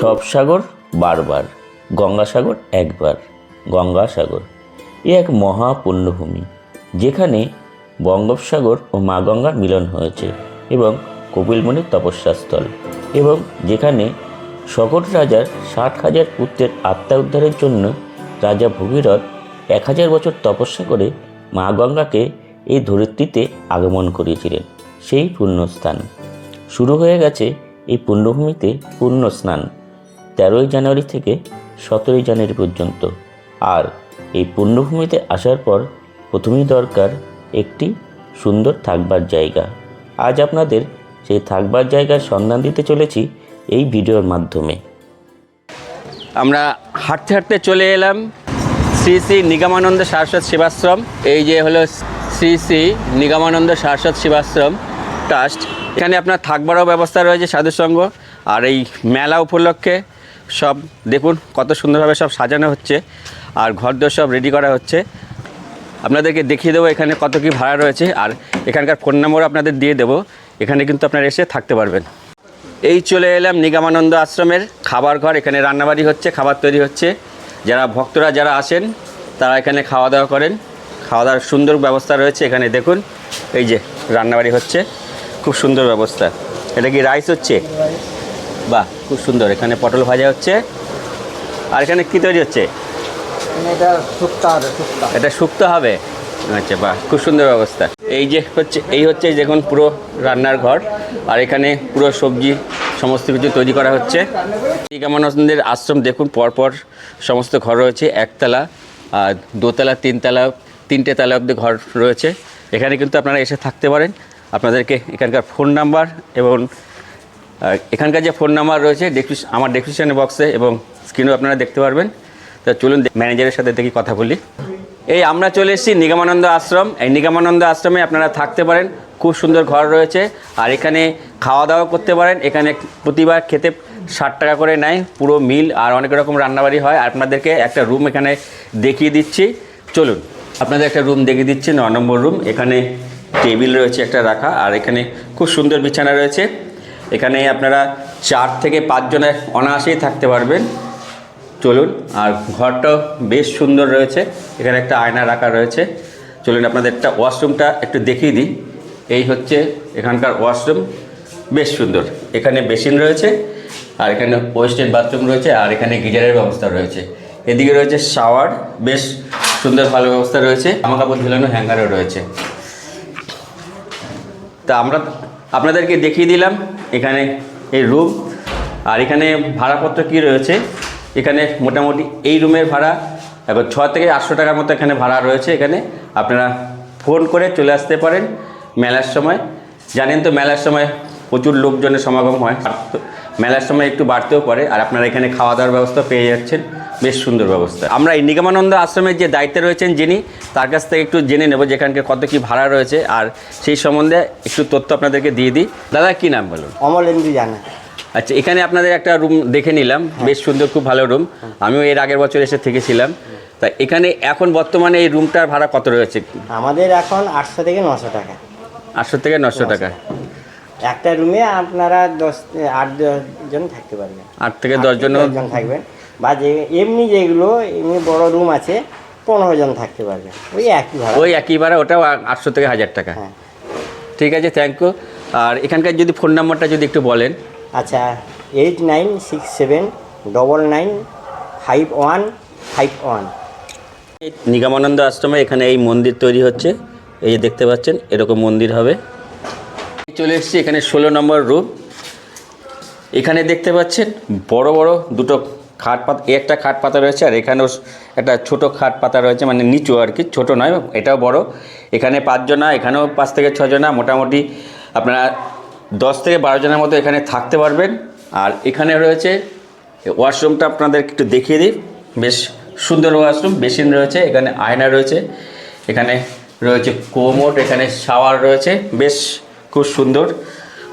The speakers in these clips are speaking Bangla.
সব সাগর বারবার, গঙ্গাসাগর একবার, গঙ্গাসাগর। এ এক মহা পুণ্যভূমি যেখানে বঙ্গোপসাগর ও মা গঙ্গার মিলন হয়েছে এবং কপিলমুনির তপস্যাস্থল এবং যেখানে সকট রাজার ষাট হাজার পুত্রের আত্মা উদ্ধারের জন্য রাজা ভগীরথ এক হাজার বছর তপস্যা করে মা গঙ্গাকে এই ধরিত্রীতে আগমন করিয়েছিলেন, সেই পুণ্যস্থান। শুরু হয়ে গেছে এই পুণ্যভূমিতে পুণ্য স্নান তেরোই জানুয়ারি থেকে সতেরোই জানুয়ারি পর্যন্ত। আর এই পুণ্যভূমিতে আসার পর প্রথমেই দরকার একটি সুন্দর থাকবার জায়গা। আজ আপনাদের সেই থাকবার জায়গার সন্ধান দিতে চলেছি এই ভিডিওর মাধ্যমে। আমরা হাঁটতে হাঁটতে চলে এলাম শ্রী শ্রী নিগমানন্দ সারস্বত সেবাশ্রম। এই যে হলো শ্রী শ্রী নিগমানন্দ সারস্বত সেবাশ্রম ট্রাস্ট। এখানে আপনার থাকবারও ব্যবস্থা রয়েছে সাধুসঙ্গ। আর এই মেলা উপলক্ষে সব দেখুন, কত সুন্দরভাবে সব সাজানো হচ্ছে আর ঘরদোর সব রেডি করা হচ্ছে। আপনাদেরকে দেখিয়ে দেবো এখানে কত কি ভাড়া রয়েছে আর এখানকার ফোন নম্বর আপনাদের দিয়ে দেবো। এখানে কিন্তু আপনারা এসে থাকতে পারবেন। এই চলে এলাম নিগমানন্দ আশ্রমের খাবার ঘর। এখানে রান্নাবাড়ি হচ্ছে, খাবার তৈরি হচ্ছে। যারা ভক্তরা যারা আসেন, তারা এখানে খাওয়া দাওয়া করেন। খাওয়া দাওয়ার সুন্দর ব্যবস্থা রয়েছে এখানে, দেখুন। এই যে রান্নাবাড়ি হচ্ছে, খুব সুন্দর ব্যবস্থা। এটা কি রাইস হচ্ছে? বাহ খুব সুন্দর। এখানে পটল ভাজা হচ্ছে। আর এখানে কী তৈরি হচ্ছে? এটা শুক্তা হবে এটা শুক্তো হবে? আচ্ছা বাহ খুব সুন্দর ব্যবস্থা এই যে হচ্ছে এই হচ্ছে দেখুন পুরো রান্নার ঘর। আর এখানে পুরো সবজি সমস্ত কিছু তৈরি করা হচ্ছে। টিকামানন্দের আশ্রম দেখুন পরপর সমস্ত ঘর রয়েছে একতলা আর দোতলা তিনতলা তিনটে তালা অব্দি ঘর রয়েছে। এখানে কিন্তু আপনারা এসে থাকতে পারেন। আপনাদেরকে এখানকার ফোন নাম্বার এবং এখানকার যে ফোন নাম্বার রয়েছে আমার ডেসক্রিপশন বক্সে এবং স্ক্রিনেও আপনারা দেখতে পারবেন। তা চলুন ম্যানেজারের সাথে দেখি কথা বলি। এই আমরা চলে এসেছি নিগমানন্দ আশ্রম। এই নিগমানন্দ আশ্রমে আপনারা থাকতে পারেন। খুব সুন্দর ঘর রয়েছে। আর এখানে খাওয়া দাওয়া করতে পারেন। এখানে প্রতিবার খেতে ষাট টাকা করে নেয়। পুরো মিল আর অনেক রকম রান্নাবাড়ি হয়। আপনাদেরকে একটা রুম এখানে দেখিয়ে দিচ্ছি। চলুন, আপনাদের একটা রুম দেখিয়ে দিচ্ছি। ন নম্বর রুম এখানে টেবিল রয়েছে একটা রাখা। আর এখানে খুব সুন্দর বিছানা রয়েছে। এখানে আপনারা চার থেকে পাঁচজনের অনায়াসেই থাকতে পারবেন। চলুন, আর ঘরটাও বেশ সুন্দর রয়েছে। এখানে একটা আয়না রাখা রয়েছে। চলুন আপনাদের একটা ওয়াশরুমটা একটু দেখিয়ে দিই। এই হচ্ছে এখানকার ওয়াশরুম। বেশ সুন্দর। এখানে বেসিন রয়েছে, আর এখানে ওয়েস্টার্ন বাথরুম রয়েছে, আর এখানে গিজারের ব্যবস্থা রয়েছে। এদিকে রয়েছে শাওয়ার। বেশ সুন্দর ভালো ব্যবস্থা রয়েছে। জামা কাপড় ঝুলানো, হ্যাঙ্গারও রয়েছে। তা আমরা আপনাদেরকে দেখিয়ে দিলাম। এখানে এই রুম আর এখানে ভাড়াপত্র কি রয়েছে? এখানে মোটামুটি এই রুমের ভাড়া এখন ছ থেকে আটশো টাকার মতো এখানে ভাড়া রয়েছে। এখানে আপনারা ফোন করে চলে আসতে পারেন মেলার সময়। জানেন তো মেলার সময় প্রচুর লোকজনের সমাগম হয়। মেলার সময় একটু বাড়তেও পারে, আর আপনারা এখানে খাওয়া দাওয়ার ব্যবস্থা পেয়ে যাচ্ছেন। বেশ সুন্দর ব্যবস্থা। আমরা এই নিগমানন্দ আশ্রমের যে দায়িত্বে রয়েছেন যিনি তার কাছ থেকে একটু জেনে নেব যেখানকে কত কি ভাড়া রয়েছে আর সেই সম্বন্ধে একটু তথ্য আপনাদেরকে দিয়ে দিই। দাদা কি নাম বলুন? অমলেন্দু জানা আচ্ছা এখানে আপনাদের একটা রুম দেখে নিলাম। বেশ সুন্দর খুব ভালো রুম। আমিও এর আগের বছর এসে থেকেছিলাম। তা এখানে এখন বর্তমানে এই রুমটার ভাড়া কত রয়েছে? আমাদের এখন আটশো থেকে নশো টাকা। আটশো থেকে নশো টাকা। একটা রুমে আপনারা দশ আট দশ জন থাকতে পারবেন। আট থেকে দশ জন জন থাকবেন। বা যে এমনি যেগুলো এমনি বড় রুম আছে পনেরো জন থাকতে পারবে। ওই একই ভাড়া। ওই একই ভাড়া ওটাও আটশো থেকে হাজার টাকা। হ্যাঁ। ঠিক আছে থ্যাংক ইউ আর এখানকার যদি ফোন নাম্বারটা যদি একটু বলেন। আচ্ছা eight nine six seven double nine five one five one Nigamananda আশ্রমে এখানে এই মন্দির তৈরি হচ্ছে। এই যে দেখতে পাচ্ছেন এরকম মন্দির হবে। চলে এসেছি এখানে ষোলো নম্বর রুম এখানে দেখতে পাচ্ছেন বড় বড় দুটো খাট পাতা একটা খাট পাতা রয়েছে আর এখানেও একটা ছোট খাট পাতা রয়েছে মানে নিচু আর কি, ছোট নয়, এটাও বড়। এখানে পাঁচজনা, এখানেও পাঁচ থেকে ছজনা মোটামুটি আপনারা দশ থেকে বারো জনের মতো এখানে থাকতে পারবেন। আর এখানে রয়েছে ওয়াশরুমটা আপনাদের একটু দেখিয়ে দিই। বেশ সুন্দর ওয়াশরুম, বেসিন রয়েছে, এখানে আয়না রয়েছে, এখানে রয়েছে কোমোট এখানে শাওয়ার রয়েছে, বেশ খুব সুন্দর,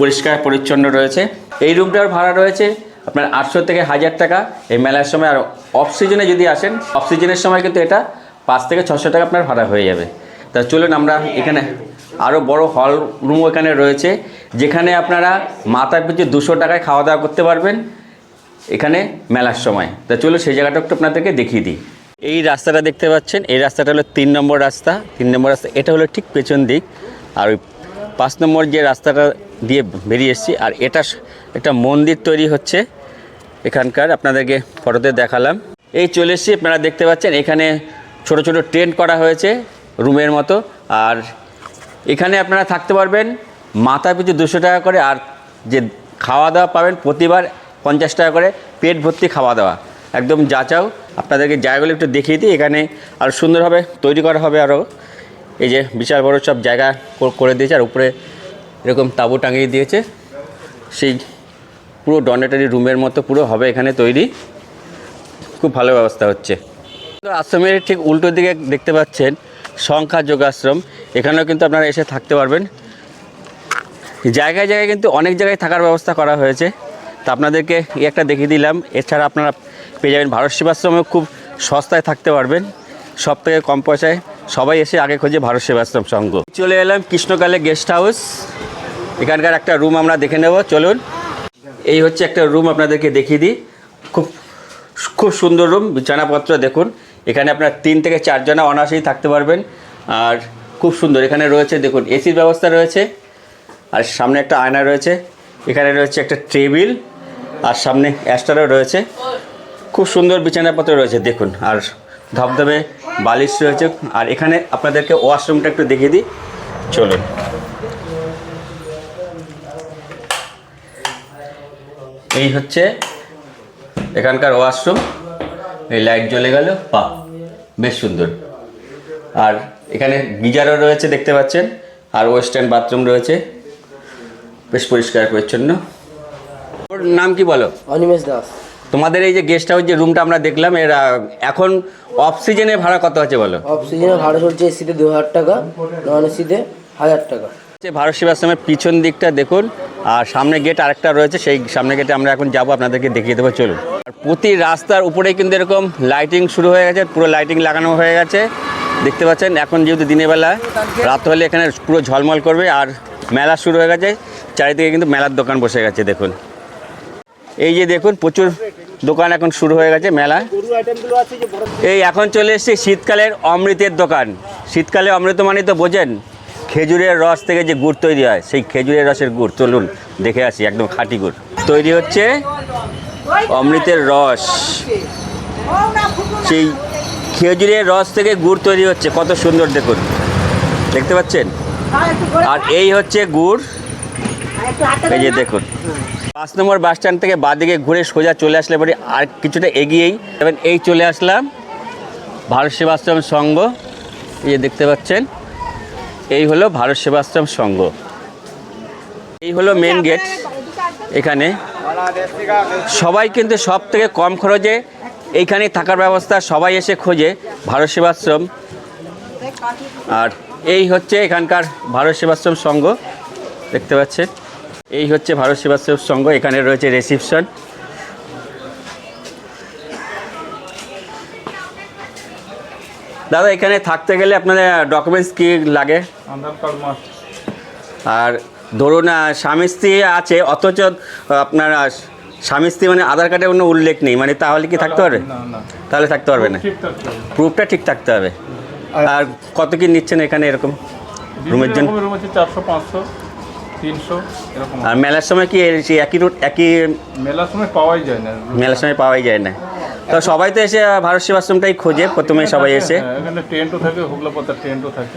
পরিষ্কার পরিচ্ছন্ন রয়েছে। এই রুমটার ভাড়া রয়েছে আপনার আটশো থেকে হাজার টাকা এই মেলার সময় আর অফ সিজনে যদি আসেন অফ সিজনের সময় কিন্তু এটা পাঁচ থেকে ছশো টাকা আপনার ভাড়া হয়ে যাবে। তা চলুন আমরা এখানে আরও বড় হল রুম এখানে রয়েছে, যেখানে আপনারা মাথার পিছু দুশো টাকায় খাওয়া দাওয়া করতে পারবেন এখানে মেলার সময়। তা চলো সেই জায়গাটা একটু আপনাদেরকে দেখিয়ে দিই। এই রাস্তাটা দেখতে পাচ্ছেন, এই রাস্তাটা হলো তিন নম্বর রাস্তা। তিন নম্বর রাস্তা, এটা হলো ঠিক পেছন দিক। আর ওই পাঁচ নম্বর যে রাস্তাটা দিয়ে বেরিয়ে এসেছি, আর এটা একটা মন্দির তৈরি হচ্ছে এখানকার, আপনাদেরকে ফটোতে দেখালাম। এই চলে এসেছি, আপনারা দেখতে পাচ্ছেন, এখানে ছোট ছোট টেন্ট করা হয়েছে রুমের মতো। আর এখানে আপনারা থাকতে পারবেন, মাথা পিছু দুশো টাকা করে, আর যে খাওয়া দাওয়া পাবেন প্রতিবার পঞ্চাশ টাকা করে পেট ভর্তি খাওয়া দাওয়া। একদম যাচাও আপনাদেরকে জায়গাগুলো একটু দেখিয়ে দিই, এখানে আরও সুন্দরভাবে তৈরি করা হবে আরও এই যে বিশাল বড় সব জায়গা করে দিয়েছে, আর উপরে এরকম তাঁবু টাঙিয়ে দিয়েছে। সেই পুরো ডনেটারি রুমের মতো পুরো হবে এখানে তৈরি। খুব ভালো ব্যবস্থা হচ্ছে। আশ্রমের ঠিক উল্টো দিকে দেখতে পাচ্ছেন সংখ্যা যোগাশ্রম। এখানেও কিন্তু আপনারা এসে থাকতে পারবেন। জায়গায় জায়গায় কিন্তু অনেক জায়গায় থাকার ব্যবস্থা করা হয়েছে। তা আপনাদেরকে একটা দেখিয়ে দিলাম। এছাড়া আপনারা পেয়ে যাবেন ভারত সেবাশ্রমেও খুব সস্তায় থাকতে পারবেন। সব থেকে কম পয়সায় সবাই এসে আগে খোঁজে ভারত সেবাশ্রম সংঘ। চলে এলাম কৃষ্ণকালে গেস্ট হাউস। এখানকার একটা রুম আমরা দেখে নেব। চলুন। এই হচ্ছে একটা রুম আপনাদেরকে দেখিয়ে দিই। খুব খুব সুন্দর রুম বিছানাপত্র দেখুন। এখানে আপনার তিন থেকে চারজনা অনায়াসেই থাকতে পারবেন। আর খুব সুন্দর, এখানে রয়েছে, দেখুন এসির ব্যবস্থা রয়েছে। আর সামনে একটা আয়না রয়েছে। এখানে রয়েছে একটা টেবিল আর সামনে অ্যাস্টারও রয়েছে। খুব সুন্দর বিছানাপত্র রয়েছে, দেখুন। আর ধবধবে বালিশ রয়েছে। আর এখানে আপনাদেরকে ওয়াশরুমটা একটু দেখিয়ে দিই। চলুন। এই হচ্ছে এখানকার ওয়াশরুম। এই লাইট জ্বলে গেল পা বেশ সুন্দর। আর এখানে গিজারও রয়েছে দেখতে পাচ্ছেন। আর ওয়েস্টার্ন বাথরুম রয়েছে বেশ পরিষ্কার পরিচ্ছন্ন। ওর নাম কি বলো? অনিমেষ দাস। তোমাদের এই যে গেস্ট হাউস যে রুমটা আমরা দেখলাম এর এখন অফ সিজনে ভাড়া কত আছে বলো? অফ সিজনে ভাড়া চলছে এসিতে দু হাজার টাকা নন এসিতে হাজার টাকা। ভারত সেবাশ্রমের পিছন দিকটা দেখুন আর সামনে গেট আরেকটা রয়েছে, সেই সামনে গেটে আমরা এখন যাব, আপনাদেরকে দেখিয়ে দেবো, চলুন। আর প্রতি রাস্তার উপরেই কিন্তু এরকম লাইটিং শুরু হয়ে গেছে, পুরো লাইটিং লাগানো হয়ে গেছে। দেখতে পাচ্ছেন, এখন যেহেতু দিনের বেলা, রাত হলে এখানে পুরো ঝলমল করবে আর মেলা শুরু হয়ে গেছে, চারিদিকে কিন্তু মেলার দোকান বসে গেছে, দেখুন। এই যে দেখুন, প্রচুর দোকান এখন শুরু হয়ে গেছে, মেলা। এই এখন চলে এসেছে শীতকালের অমৃতের দোকান। শীতকালে অমৃত মানে তো বোঝেন খেজুরের রস থেকে যে গুড় তৈরি হয়, সেই খেজুরের রসের গুড়, চলুন দেখে আসি, একদম খাঁটি গুড়। তৈরি হচ্ছে অমৃতের রস। সেই খেজুরের রস থেকে গুড় তৈরি হচ্ছে, কত সুন্দর দেখুন। দেখতে পাচ্ছেন? আর এই হচ্ছে গুড়। এই যে দেখুন। পাঁচ নম্বর বাস স্ট্যান্ড থেকে বাদিকে ঘুরে সোজা চলে আসলে পরে আর কিছুটা এগিয়েই এবার এই চলে আসলাম ভারত সেবাশ্রম সংঘ। এই যে দেখতে পাচ্ছেন? এই হলো ভারত সেবাশ্রম সংঘ। এই হলো মেন গেট এখানে। সবাই কিন্তু সব থেকে কম খরচে এইখানে থাকার ব্যবস্থা সবাই এসে খোঁজে ভারত সেবাশ্রম। আর এই হচ্ছে এখানকার ভারত সেবাশ্রম সংঘ। দেখতে পাচ্ছেন? এই হচ্ছে ভারত সেবাশ্রম সংঘ। এখানে রয়েছে রিসিপশন দাদা এখানে থাকতে গেলে আপনাদের ডকুমেন্টস কি লাগে? আর ধরুন স্বামী স্ত্রী আছে অথচ আপনার স্বামী স্ত্রী মানে আধার কার্ডে কোনো উল্লেখ নেই মানে তাহলে কি থাকতে পারবে? না না। তাহলে থাকতে পারবে না। ঠিক থাকতে হবে। প্রুফটা ঠিক থাকতে হবে। আর কত কি নিচ্ছেন এখানে এরকম? রুমের জন্য? রুম চারশো পাঁচশো তিনশো এরকম আর মেলার সময় কি একই রুট একই মেলার সময় পাওয়াই যায় না। মেলার সময় পাওয়াই যায় না। তো সবাই তো এসে ভারত সেবাশ্রমটাই খোঁজে প্রথমে সবাই এসে। হ্যাঁ, এখানে টেন্টও থাকে হুগলা পাতার টেন্টও থাকে।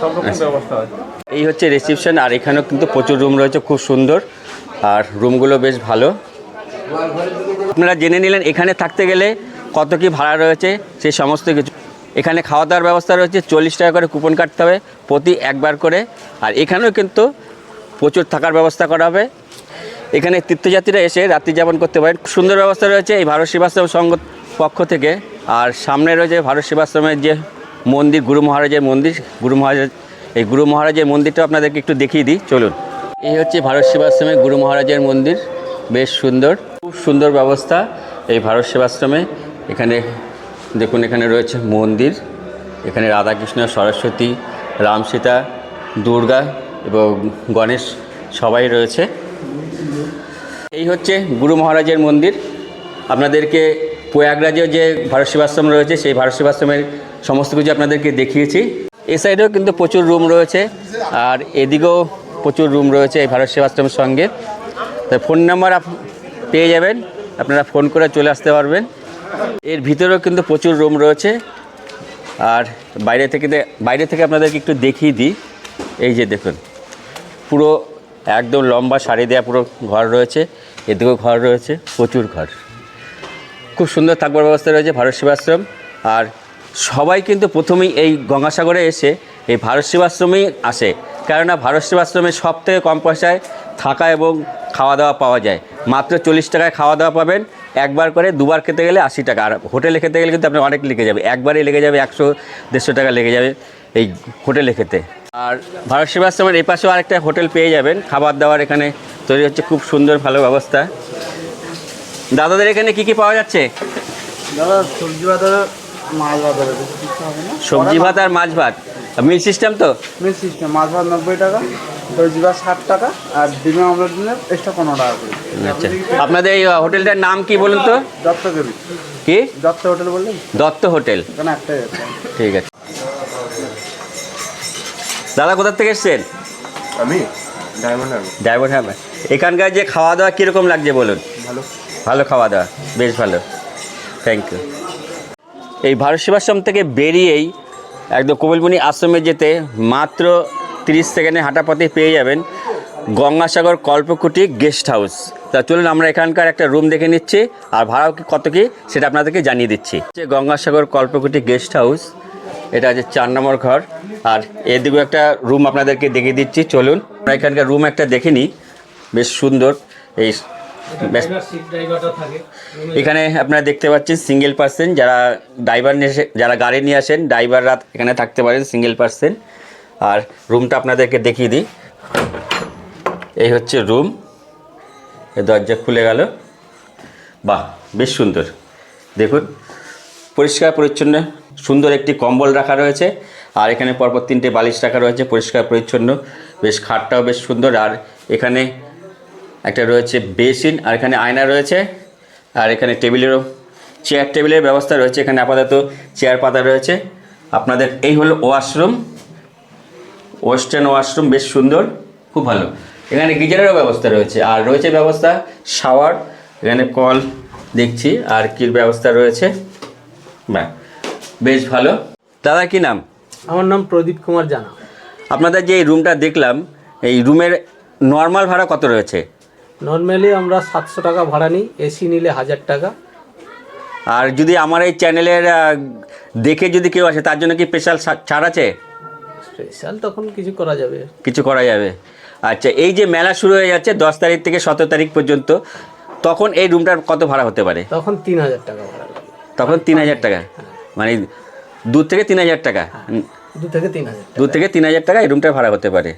সব রকম ব্যবস্থা আছে এই হচ্ছে রিসিপশন আর এখানেও কিন্তু প্রচুর রুম রয়েছে খুব সুন্দর। আর রুমগুলো বেশ ভালো। আপনারা জেনে নিলেন এখানে থাকতে গেলে কত কি ভাড়া রয়েছে সেই সমস্ত কিছু। এখানে খাওয়া দাওয়ার ব্যবস্থা রয়েছে চল্লিশ টাকা করে কুপন কাটতে হবে প্রতি একবার করে। আর এখানেও কিন্তু প্রচুর থাকার ব্যবস্থা করা হবে। এখানে তীর্থযাত্রীরা এসে রাত্রি যাপন করতে পারেন সুন্দর ব্যবস্থা রয়েছে এই ভারত সেবাশ্রম সংঘ পক্ষ থেকে। আর সামনে রয়েছে ভারত সেবাশ্রমের যে মন্দির, গুরু মহারাজের মন্দির। গুরু মহারাজ, এই গুরু মহারাজের মন্দিরটা আপনাদেরকে একটু দেখিয়ে দিই। চলুন। এই হচ্ছে ভারত সেবাশ্রমে গুরু মহারাজের মন্দির। বেশ সুন্দর, খুব সুন্দর ব্যবস্থা এই ভারত সেবাশ্রমে। এখানে দেখুন, এখানে রয়েছে মন্দির। এখানে রাধাকৃষ্ণ, সরস্বতী, রাম সীতা, দুর্গা এবং গণেশ সবাই রয়েছে। হচ্ছে গুরু মহারাজের মন্দির। আপনাদেরকে প্রয়াগরাজে যে ভারত সেবাশ্রম রয়েছে, সেই ভারত সেবাশ্রমের সমস্ত কিছু আপনাদেরকে দেখিয়েছি। এ সাইডেও কিন্তু প্রচুর রুম রয়েছে, আর এদিকেও প্রচুর রুম রয়েছে এই ভারত সেবাশ্রমের সঙ্গে। তাই ফোন নাম্বার পেয়ে যাবেন, আপনারা ফোন করে চলে আসতে পারবেন। এর ভিতরেও কিন্তু প্রচুর রুম রয়েছে, আর বাইরে থেকে বাইরে থেকে আপনাদেরকে একটু দেখিয়ে দিই। এই যে দেখুন, পুরো একদম লম্বা সারি দেওয়া পুরো ঘর রয়েছে। এদিকেও ঘর রয়েছে, প্রচুর ঘর। খুব সুন্দর থাকবার ব্যবস্থা রয়েছে ভারত সেবাশ্রম। আর সবাই কিন্তু প্রথমেই এই গঙ্গাসাগরে এসে এই ভারত সেবাশ্রমেই আসে। কেননা ভারত সেবাশ্রমে সব থেকে কম পয়সায় থাকা এবং খাওয়া দাওয়া পাওয়া যায়। মাত্র চল্লিশ টাকায় খাওয়া দাওয়া পাবেন। একবার করে দুবার খেতে গেলে আশি টাকা। আর হোটেলে খেতে গেলে কিন্তু আপনার অনেক লেগে যাবে। একবারে লেগে যাবে, একশো, দেড়শো টাকা লেগে যাবে এই হোটেলে খেতে। আর ভারত সেবাশ্রমের এই পাশেও আরেকটা হোটেল পেয়ে যাবেন। খাবার দাবার এখানে তৈরি হচ্ছে খুব সুন্দর ভালো ব্যবস্থা। দাদাদের এখানে কি কি পাওয়া যাচ্ছে? দাদা সবজি বাজারে মাছ সবজি ভাত আর মাছ ভাত। মিল সিস্টেম তো? মেন সিস্টেম মাছ ভাত নব্বই টাকা সবজি ভাত ষাট টাকা আর ডিমে আমলেট দিলে এক্সট্রা পনেরো টাকা করে। আচ্ছা। আপনাদের এই হোটেলটার নাম কি বলুন তো? দত্ত দেবী কি? দত্ত হোটেল বললেন? দত্ত হোটেল। এখানে একটাই ঠিক আছে। দাদা কোথা থেকে এসছেন? আমি ডায়মন্ড হারবার। ড্রাইভার হ্যাঁ এখানকার যে খাওয়া দাওয়া কীরকম লাগছে বলুন? ভালো। ভালো খাওয়া দাওয়া বেশ ভালো। থ্যাংক ইউ এই ভারত সেবাশ্রম থেকে বেরিয়েই একদম কোমলমণি আশ্রমে যেতে মাত্র তিরিশ সেকেন্ডে হাঁটা পথে পেয়ে যাবেন গঙ্গাসাগর কল্পকুটি গেস্ট হাউস। তা চলুন আমরা এখানকার একটা রুম দেখে নিচ্ছি আর ভাড়াও কি কত কি সেটা আপনাদেরকে জানিয়ে দিচ্ছি। যে গঙ্গাসাগর কল্পকুটি গেস্ট হাউস এটা আছে চার নম্বর ঘর আর এদিকেও একটা রুম আপনাদেরকে দেখিয়ে দিচ্ছি। চলুন আমরা এখানকার রুম একটা দেখে নিই। বেশ সুন্দর। এই এখানে আপনারা দেখতে পাচ্ছেন সিঙ্গেল পার্সেন যারা ড্রাইভার নিয়ে যারা গাড়ি নিয়ে আসেন ড্রাইভাররা এখানে থাকতে পারেন সিঙ্গেল পার্সেন আর রুমটা আপনাদেরকে দেখিয়ে দিই। এই হচ্ছে রুম দরজা খুলে গেল। বাহ বেশ সুন্দর। দেখুন পরিষ্কার পরিচ্ছন্ন সুন্দর একটি কম্বল রাখা রয়েছে। আর এখানে পরপর তিনটে বালিশ রাখা রয়েছে পরিষ্কার পরিচ্ছন্ন। বেশ খাটটাও বেশ সুন্দর। আর এখানে একটা রয়েছে বেসিন আর এখানে আয়না রয়েছে আর এখানে টেবিলেরও চেয়ার টেবিলের ব্যবস্থা রয়েছে এখানে আপাতত চেয়ার পাতা রয়েছে। আপনাদের এই হলো ওয়াশরুম ওয়েস্টার্ন ওয়াশরুম বেশ সুন্দর খুব ভালো। এখানে গিজারেরও ব্যবস্থা রয়েছে আর রয়েছে ব্যবস্থা শাওয়ার এখানে কল দেখছি আর কির ব্যবস্থা রয়েছে। বাহ বেশ ভালো। দাদা কি নাম? আমার নাম প্রদীপ কুমার জানা। আপনাদের যে এই রুমটা দেখলাম এই রুমের নর্মাল ভাড়া কত রয়েছে? নর্মালি আমরা সাতশো টাকা ভাড়া নিই এসি নিলে হাজার টাকা। আর যদি আমার এই চ্যানেলের দেখে যদি কেউ আসে তার জন্য কি স্পেশাল ছাড় আছে? স্পেশাল তখন কিছু করা যাবে। কিছু করা যাবে। আচ্ছা এই যে মেলা শুরু হয়ে যাচ্ছে দশ তারিখ থেকে সতেরো তারিখ পর্যন্ত তখন এই রুমটার কত ভাড়া হতে পারে? তখন তিন হাজার টাকা ভাড়া তখন তিন হাজার টাকা? মানে দু থেকে তিন হাজার টাকা? দু থেকে তিন হাজার দু থেকে তিন হাজার টাকা এই রুমটার ভাড়া হতে পারে।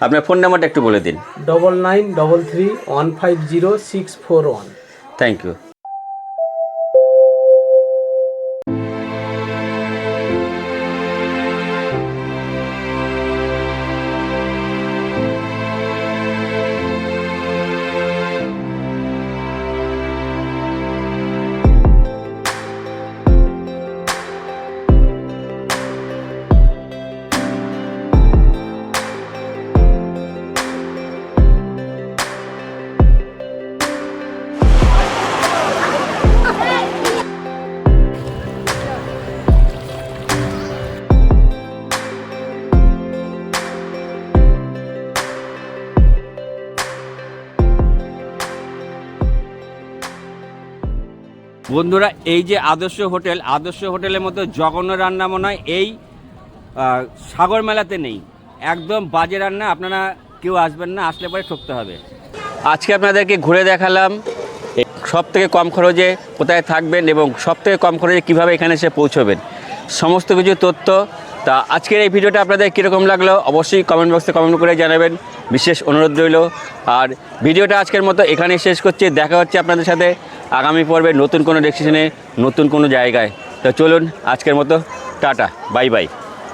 আপনার ফোন নাম্বারটা একটু বলে দিন। Double nine double three one five zero six four one thank you বন্ধুরা, এই যে আদর্শ হোটেল, আদর্শ হোটেলের মতো জঘন্য রান্না মনে হয় এই সাগর মেলাতে নেই। একদম বাজে রান্না, আপনারা কেউ আসবেন না, আসলে পরে ঠকতে হবে। আজকে আপনাদেরকে ঘুরে দেখালাম সব থেকে কম খরচে কোথায় থাকবেন এবং সব থেকে কম খরচে কীভাবে এখানে এসে পৌঁছবেন। সমস্ত কিছু তথ্য। তা আজকের এই ভিডিওটা আপনাদের কীরকম লাগল, অবশ্যই কমেন্ট বক্সে কমেন্ট করে জানাবেন। বিশেষ অনুরোধ রইল। আর ভিডিওটা আজকের মতো এখানে শেষ করছি। দেখা হচ্ছে আপনাদের সাথে আগামী পর্বে নতুন কোনো ডেস্টিনেশনে নতুন কোনো জায়গায়। তো চলুন আজকের মতো, টাটা, বাই বাই।